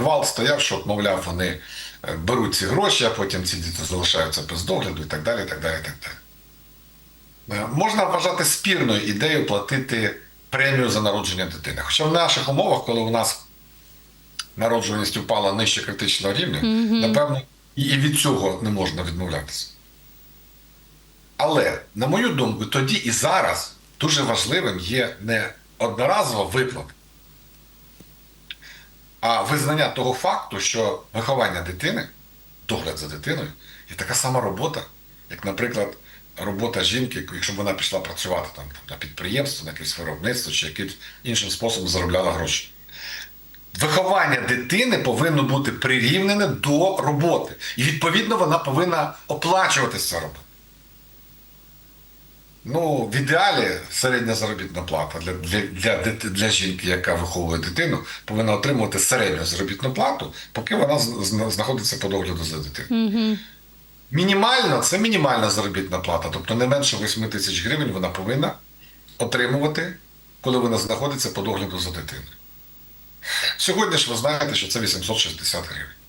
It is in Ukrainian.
гвалт стояв, що, мовляв, вони е, беруть ці гроші, а потім ці діти залишаються без догляду і так далі. і так далі, і так далі. Е, Можна вважати спірною ідеєю платити премію за народження дитини. Хоча в наших умовах, коли у нас народжуваність впала нижче критичного рівня, напевно, і і від цього не можна відмовлятися. Але, на мою думку, тоді і зараз дуже важливим є не одноразова виплата, а визнання того факту, що виховання дитини, догляд за дитиною, є така сама робота, як, наприклад, робота жінки, якщо б вона пішла працювати там, на підприємство, на якесь виробництво чи якимось іншим способом заробляла гроші. Виховання дитини повинно бути прирівнене до роботи. І відповідно вона повинна оплачуватися робота. Ну, в ідеалі середня заробітна плата для, для, для, для жінки, яка виховує дитину, повинна отримувати середню заробітну плату, поки вона знаходиться по догляду за дитиною. Мінімально це мінімальна заробітна плата, тобто не менше 8 тисяч гривень вона повинна отримувати, коли вона знаходиться по догляду за дитиною. Сьогодні ж ви знаєте, що це 860 гривень.